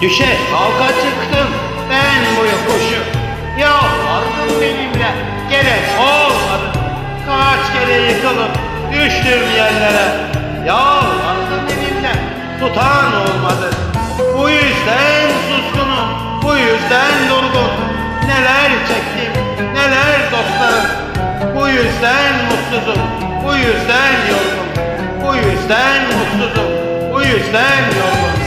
Düşe kalka çıktım. Ben bu yokuşu Yalvardım benimle. Gerek olmadı. Kaç kere yıkılıp düştüm yerlere. Yalvardım benimle. Tutan olmadı. Bu yüzden suskunum bu yüzden durgun. Neler çektim neler dostlarım. Bu yüzden mutsuzum bu yüzden yorgun Bu yüzden mutsuzum yüzden yorgun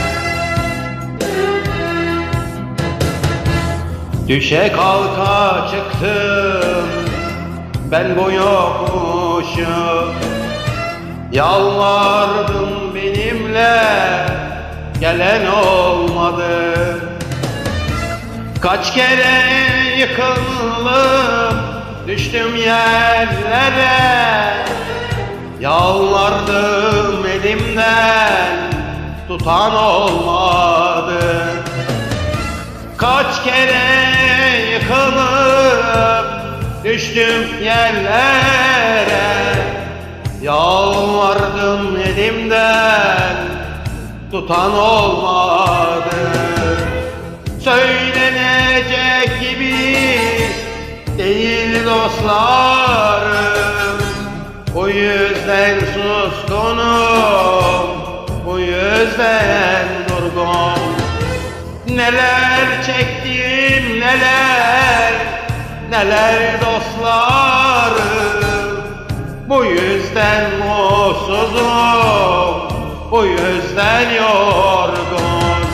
Düşe kalka çıktım ben bu yokuşu Yalvardım benimle gelen olmadı. Kaç kere yıkılıp düştüm yerlere. Yalvardım elimden tutan olmadı. Kaç kere yıkılıp düştüm yerlere. Yalvardım elimden tutan olmadı. Söylenecek gibi değil dostlarım. Bu yüzden suskunum yüzden durgun. Neler çektim neler Neler dostlarım. Bu yüzden mutsuzum Bu yüzden yorgun.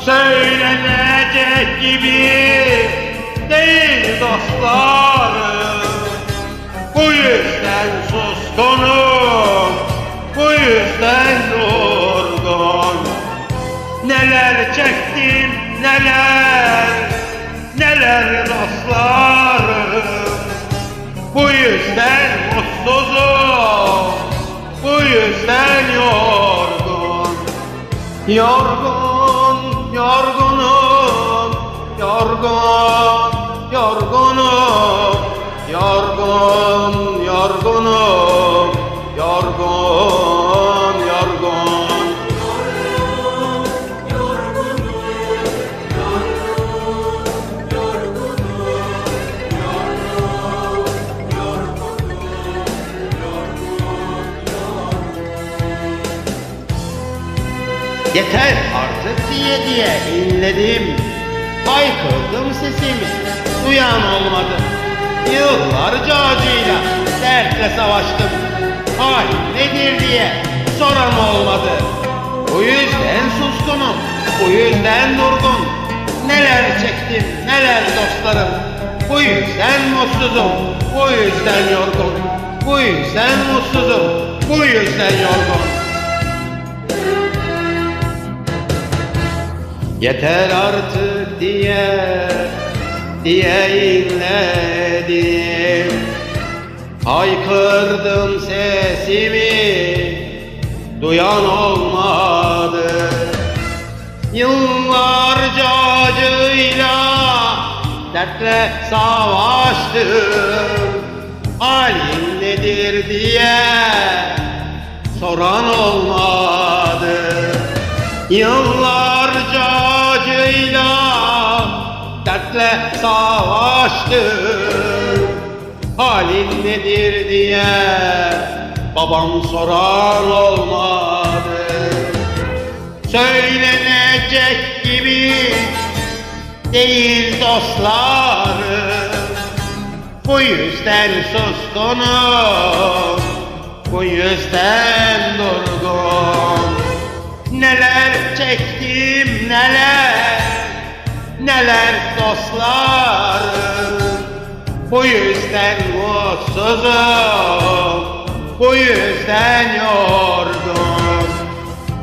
Söylenecek gibi değil dostlarım. Bu yüzden suskunum Bu yüzden Neler çektim neler Neler dostlarım. Bu yüzden mutsuzum Bu yüzden yorgun. Yorgun, yorgunum Yorgun, yorgunum Yorgun, yorgunum Yorgun, Yeter artık diye diye inledim. Haykırdım sesimi Duyan olmadı. Yıllarca acıyla Dertle savaştım. Hal nedir diye Soran olmadı. Bu yüzden suskunum Bu yüzden durgun. Neler çektim neler dostlarım. Bu yüzden mutsuzum Bu yüzden yorgun. Bu yüzden mutsuzum Bu yüzden yorgun Yeter artık diye diye inledim. Haykırdım sesimi duyan olmadı. Yıllarca acıyla dertle savaştım. Halin nedir diye soran olmadı. Yıllarca dertle savaştım Halin nedir diye babam soran olmadı. Söylenecek gibi değil dostlarım Bu yüzden suskunum Bu yüzden durgun. Neler çektim neler Neler dostlarım Bu yüzden mutsuzum Bu yüzden yorgun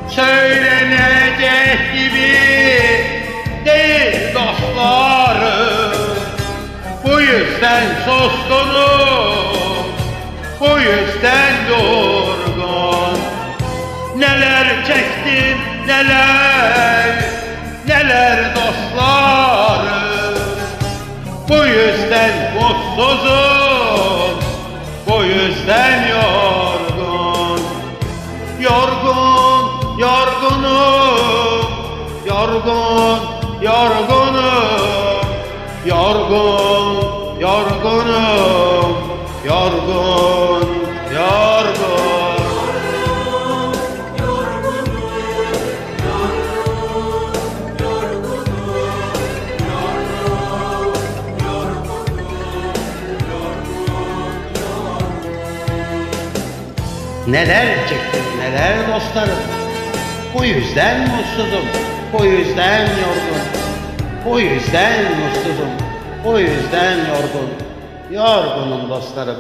Söylenecek gibi değil dostlarım. Bu yüzden suskunum Bu yüzden durgun Neler çektim Neler mutsuzum Bu yüzden yorgun. Yorgun, yorgunum. Yorgun, yorgunum. Yorgun, yorgunum. Yorgun. Neler çektim, neler dostlarım. Bu yüzden mutsuzum, bu yüzden yorgun. Bu yüzden mutsuzum, bu yüzden yorgun. Yorgunum dostlarım.